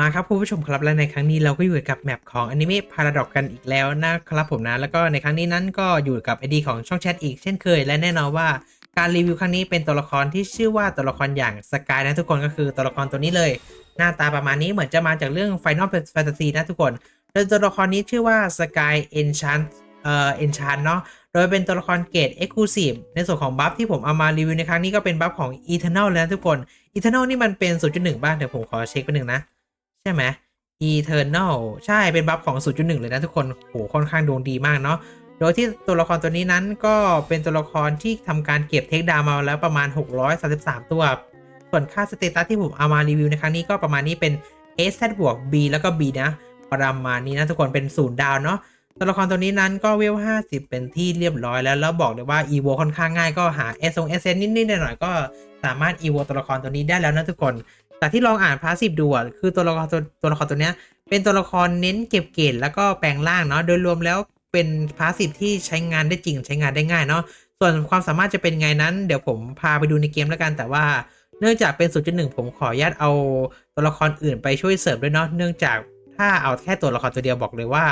มาครับคุณผู้ชมครับและในครั้งนี้เราก็อยู่กับแมปของอนิเมะพาราดอกกันอีกแล้วนะครับผมนะแล้วก็ในครั้งนี้นั้นก็อยู่กับไอดีของช่องแชทอีกเช่นเคย และแน่นอนว่าการรีวิวครั้งนี้เป็นตัวละครที่ชื่อว่าตัวละครอย่างสกายนะทุกคนก็คือตัวละครตัวนี้เลย หน้าตาประมาณนี้เหมือนจะมาจากเรื่อง Final Fantasy นะทุกคน โดยตัวละครนี้ชื่อว่า Sky Enchant เอ่อ Enchant เนาะโดยเป็นตัวละครเกรด Exclusive ในส่วนของบัฟที่ผมเอามารีวิวในครั้งนี้ก็เป็นบัฟของ Eternal เลยนะทุกคน Eternal นี่มันเป็น 0.1 บ้างเดี๋ยวผมขอเช็คไปหนึ่งนะ ช่ไหม Eternal ใช่เป็นบัฟของ 0.1 เลยนะทุกคน โห ค่อนข้างดวงดีมากเนาะ โดยที่ตัวละครตัวนี้นั้นก็เป็นตัวละครที่ทำการเก็บเทคดาวมาแล้วประมาณ 633 ตัว ส่วนค่าสเตตัสที่ผมเอามารีวิวในครั้งนี้ก็ประมาณนี้เป็น S บวก B แล้วก็ B นะประมาณนี้นะทุกคนเป็นศูนย์ดาวเนาะ ตัวละครตัวนี้นั้นก็เวล 50 เป็นที่เรียบร้อยแล้วแล้วบอกเลยว่า EVO ค่อนข้างง่ายก็หา S ง S นิดๆหน่อยๆก็สามารถ EVO ตัวละครตัวนี้ได้แล้วนะทุกคน แต่ที่ลองอ่านพาสซีฟดูอะคือตัวละครตัวละครตัวเนี้ย เป็นตัวละครเน้นเก็บเกรดแล้วก็แปลงร่างเนาะโดยรวมแล้วเป็นพาสซีฟที่ใช้งานได้จริงใช้งานได้ง่ายเนาะส่วนความสามารถจะเป็นไงนั้น เดี๋ยวผมพาไปดูในเกมแล้วกัน แต่ว่าเนื่องจากเป็น0.1ผมขออนุญาตเอาตัวละครอื่นไปช่วยเสริมด้วยเนาะเนื่องจากถ้าเอาแค่ตัวละครตัวเดียวบอกเลยว่า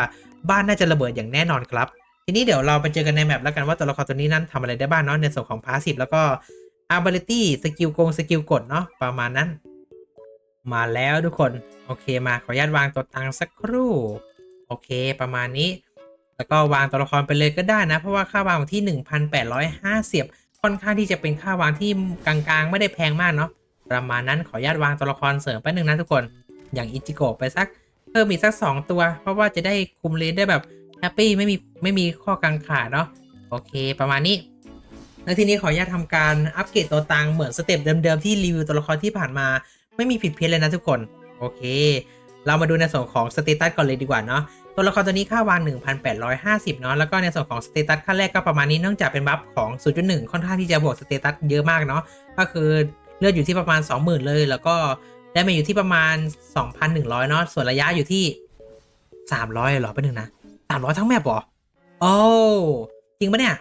บ้านน่าจะระเบิดอย่างแน่นอนครับ ทีนี้เดี๋ยวเราไปเจอกันในแมปแล้วกันว่าตัวละครตัวนี้นั้นทำอะไรได้บ้างเนาะในส่วนของพาสซีฟแล้วก็ ability สกิลโกงสกิลกดเนาะประมาณนั้น มาแล้วทุกคน โอเคมาขออนุญาตวางตัวตังค์สักครู่ โอเคประมาณนี้ แล้วก็วางตัวละครไปเลยก็ได้นะ เพราะว่าค่าวางที่ 1,850 ค่อนข้างที่จะเป็นค่าวางที่กลางๆ ไม่ได้แพงมากเนาะประมาณนั้นขออนุญาตวางตัวละครเสริมไปหนึ่งนะทุกคนอย่างอิจิโกะไปสักเพิ่มอีกสัก 2 ตัว เพราะว่าจะได้คุมเลนได้แบบแฮปปี้ไม่มีไม่มีข้อกังขาเนาะโอเคประมาณนี้แล้วทีนี้ขออนุญาตทำการอัปเกรดตัวตังค์เหมือนสเต็ปเดิมๆที่รีวิวตัวละครที่ผ่านมา ไม่มีผิดเพี้ยนเลยนะทุกคน โอเค เรามาดูในส่วนของสเตตัสก่อนเลยดีกว่าเนาะ ตัวละครตัวนี้ค่าวาง 1,850 เนาะ แล้วก็ในส่วนของสเตตัสขั้นแรกก็ประมาณนี้ เนื่องจากเป็นบัฟของ 0.1 ค่อนข้างที่จะบวกสเตตัสเยอะมากเนาะ ก็คือเลือดอยู่ที่ประมาณ 20,000 เลย แล้วก็ได้มาอยู่ที่ประมาณ 2,100 เนาะ ส่วนระยะอยู่ที่ 300หรอเป็นหนึ่งนะ 300 ทั้งแมปหรอ โอ้ จริงปะเนี่ย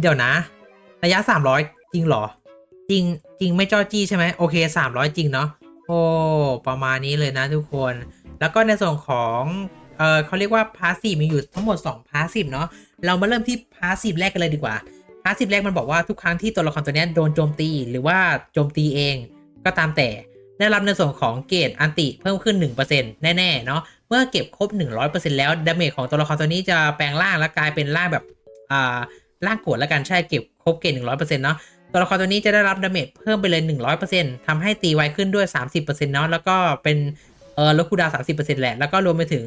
เดี๋ยวนะ ระยะ 300 จริงหรอ จริงจริงไม่จอจี้ใช่ไหมโอเค 300 จริงเนาะโอ้ประมาณนี้เลยนะทุกคน แล้วก็ในส่วนของเออเขาเรียกว่าพาสซีฟมีอยู่ทั้งหมด 2 พาสซีฟเนาะเรามาเริ่มที่พาสซีฟแรกกันเลยดีกว่าพาสซีฟแรกมันบอกว่าทุกครั้งที่ตัวละครตัวนี้โดนโจมตีหรือว่าโจมตีเองก็ตามแต่ได้รับในส่วนของเกรดอันติเพิ่มขึ้น 1%แน่ๆเนาะเมื่อเก็บครบ 100%แล้วดาเมจของตัวละครตัวนี้จะแปลงร่างและกลายเป็นร่างแบบอ่าร่างกรธแล้วกันใช่เก็บครบเกรด100%เนาะ ตัวละครตัวนี้จะได้รับดาเมจเพิ่มไปเลย 100%ทำให้ตีไวขึ้นด้วย 30%เนาะแล้วก็เป็นเออลดคูดาวน์30%แหละ แล้วก็รวมไปถึง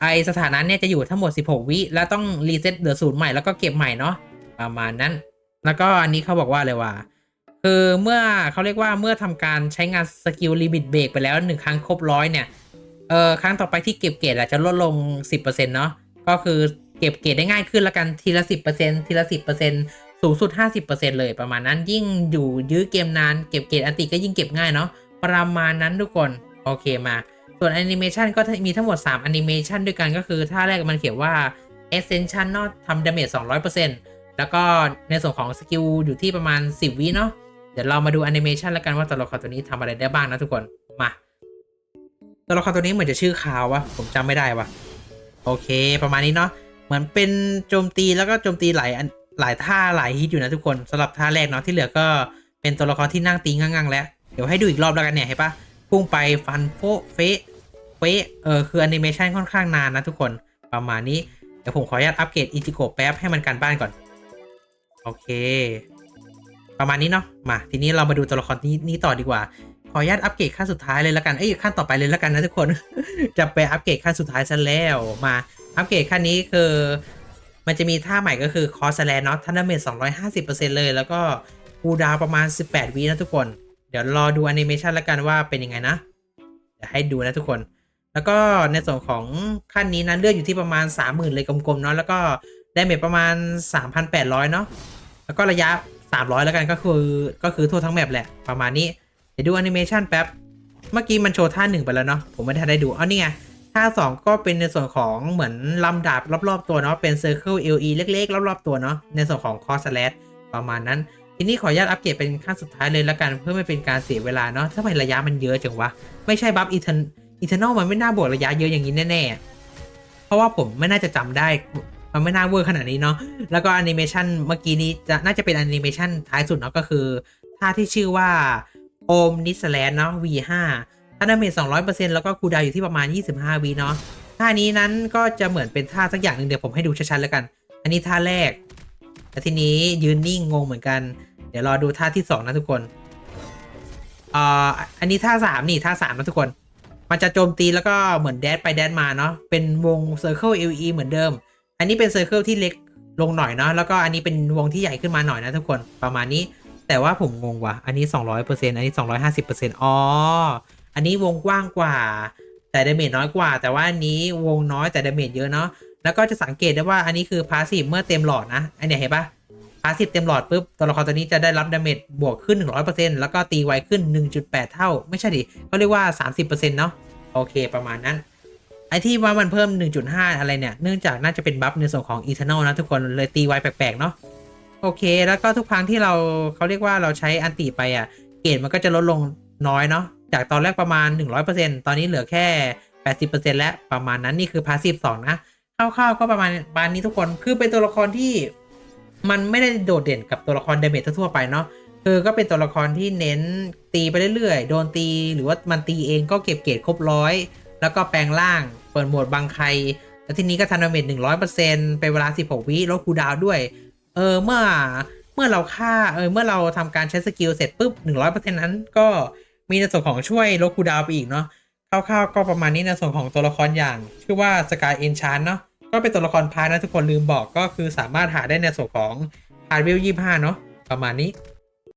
ไอสถานะเนี่ยจะอยู่ทั้งหมด 16 วิ แล้วต้องรีเซ็ตเหลือศูนย์ใหม่แล้วก็เก็บใหม่เนาะประมาณนั้น แล้วก็อันนี้เขาบอกว่าเลยว่า คือเมื่อเขาเรียกว่าเมื่อทำการใช้งานสกิลลิมิตเบรกไปแล้ว 1 ครั้งครบร้อยเนี่ยเออครั้งต่อไปที่เก็บเกรดอาจจะลดลง 10%เนาะก็คือเก็บเกรดได้ง่ายขึ้นละกันทีละ 10%ทีละ 10%สูงสุด 50%เลยประมาณนั้นยิ่งอยู่ยื้อเกมนานเก็บเกรดอันติก็ยิ่งเก็บง่ายเนาะประมาณนั้นทุกคนโอเคมาส่วนแอนิเมชันก็มีทั้งหมด 3 แอนิเมชันด้วยกันก็คือท่าแรกมันเขียนว่า Ascension เนาะทำดาเมจ200%แล้วก็ในส่วนของสกิลอยู่ที่ประมาณ 10 วิเนาะเดี๋ยวเรามาดูแอนิเมชันแล้วกันว่าตัวละครตัวนี้ทำอะไรได้บ้างนะทุกคนมาตัวละครตัวนี้เหมือนจะชื่อคาววะผมจำไม่ได้วะโอเค ประมาณนี้เนาะเหมือนเป็นโจมตีแล้วก็โจมตีหลายอัน หลายท่าหลายฮิตอยู่นะทุกคนสำหรับท่าแรกเนาะที่เหลือก็เป็นตัวละครที่นั่งตีงั่งๆ แล้ว เดี๋ยวให้ดูอีกรอบแล้วกันเนี่ยเห็นปะพุ่งไปฟันโฟเฟะเฟะเออคือแอนิเมชันค่อนข้างนานนะทุกคนประมาณนี้ เดี๋ยวผมขออนุญาตอัปเกรดอิจิโกะแป๊บให้มันการบ้านก่อน โอเค ประมาณนี้เนาะมาทีนี้เรามาดูตัวละครนี้นี้ต่อดีกว่าขออนุญาตอัปเกรดขั้นสุดท้ายเลยแล้วกัน เอ้ยขั้นต่อไปเลยแล้วกันนะทุกคน จะไปอัปเกรดขั้นสุดท้ายซะแล้ว มาอัปเกรดขั้นนี้คือ มันจะมีท่าใหม่ก็คือคอสแลนเนาะทันดาเมจ250%เลย แล้วก็คูดาวประมาณ 18วินะทุกคน เดี๋ยวรอดูแอนิเมชันแล้วกันว่าเป็นยังไงนะเดี๋ยวให้ดูนะทุกคน แล้วก็ในส่วนของขั้นนี้นะเลือดอยู่ที่ประมาณ 30,000 เลยกลมๆเนาะแล้วก็ได้เมจประมาณ 3,800 เนาะแล้วก็ระยะ 300 แล้วกันก็คือก็คือทั่วทั้งแมปแหละประมาณนี้ เดี๋ยวดูแอนิเมชันแป๊บเมื่อกี้มันโชว์ท่าหนึ่งไปแล้วเนาะผมไม่ทันได้ดูเอานี่ไง ท่าสองก็เป็นในส่วนของเหมือนลำดาบรอบ ๆ ตัวเนาะเป็น Circle LE เล็ก ๆ รอบ ๆ ตัวเนาะในส่วนของ Cross Slash ประมาณนั้น ทีนี้ขออนุญาตอัปเกรดเป็นขั้นสุดท้ายเลยละกันเพื่อไม่เป็นการเสียเวลาเนาะถ้าไมระยะมันเยอะจังวะ ไม่ใช่บัฟอีเทนอีเทนอลมันไม่น่าบวกระยะเยอะอย่างนี้แน่ๆ เพราะว่าผมไม่น่าจะจำได้มันไม่น่าเวอร์ขนาดนี้เนาะแล้วก็แอนิเมชันเมื่อกี้นี้จะน่าจะเป็นแอนิเมชันท้ายสุดเนาะก็คือท่าที่ชื่อว่าโอมนิสแลนเนาะ V5 ถ้าดาเมจ200%แล้วก็คูลดาวอยู่ที่ประมาณ25วิเนาะท่านี้นั้นก็จะเหมือนเป็นท่าสักอย่างหนึ่งเดี๋ยวผมให้ดูชัดๆแล้วกัน อันนี้ท่าแรกแต่ทีนี้ยืนนิ่งงงเหมือนกัน เดี๋ยวรอดูท่าที่สองนะทุกคนอ่าอันนี้ท่าสามนี่ท่าสามนะทุกคน มันจะโจมตีแล้วก็เหมือนแดดไปแดดมาเนาะเป็นวง Circle LE เอวีเหมือนเดิม อันนี้เป็น Circle ที่เล็กลงหน่อยเนาะแล้วก็อันนี้เป็นวงที่ใหญ่ขึ้นมาหน่อยนะทุกคนประมาณนี้แต่ว่าผมงงว่ะ อันนี้ 200%อันนี้ 250%อ๋อ อันนี้วงกว้างกว่า แต่ดาเมจน้อยกว่า แต่ว่าอันนี้วงน้อยแต่ดาเมจเยอะเนาะแล้วก็จะสังเกตได้ว่าอันนี้คือพาสซีฟเมื่อเต็มหลอดนะอันนี้เห็นปะพาสซีฟเต็มหลอดปุ๊บตัวละครตัวนี้จะได้รับดาเมจบวกขึ้น 100%แล้วก็ตีไวขึ้น 1.8 เท่า ไม่ใช่ดิเขาเรียกว่า 30%เนาะโอเคประมาณนั้นไอที่ว่ามันเพิ่ม 1.5 อะไรเนี่ย เนื่องจากน่าจะเป็นบัฟในส่วนของ Eternal นะทุกคนเลยตีไวแปลกๆเนาะโอเค แล้วก็ทุกครั้งที่เราเขาเรียกว่าเราใช้อันติไปอะ เกรดมันก็จะลดลงน้อยเนาะ จากตอนแรกประมาณ 100%ตอนนี้เหลือแค่ 80%แล้วประมาณนั้นนี่คือพาสซีฟ2นะคร่าวๆก็ประมาณประมาณนี้ทุกคนคือเป็นตัวละครที่มันไม่ได้โดดเด่นกับตัวละครเดเมจทั่วไปเนาะคือก็เป็นตัวละครที่เน้นตีไปเรื่อยๆ โดนตีหรือว่ามันตีเองก็เก็บเกรดครบร้อยแล้วก็แปลงร่างเปิดโหมดบังใคร แล้วทีนี้ก็ทำดาเมจ100%เป็นเวลา16วิลดคูดาวด้วย เออเมื่อเมื่อเราฆ่าเออเมื่อเราทำการใช้สกิลเสร็จปุ๊บ100%นั้นก็ มีในส่วนของช่วยลบคูดาวไปอีกเนาะคร่าวๆก็ประมาณนี้ในส่วนของตัวละครอย่าง ชื่อว่าสกายเอนชานเนาะก็เป็นตัวละครพาร์ทนะทุกคนลืมบอกก็คือสามารถหาได้ในส่วนของพาร์ทเวลยี่ห้าเนาะประมาณนี้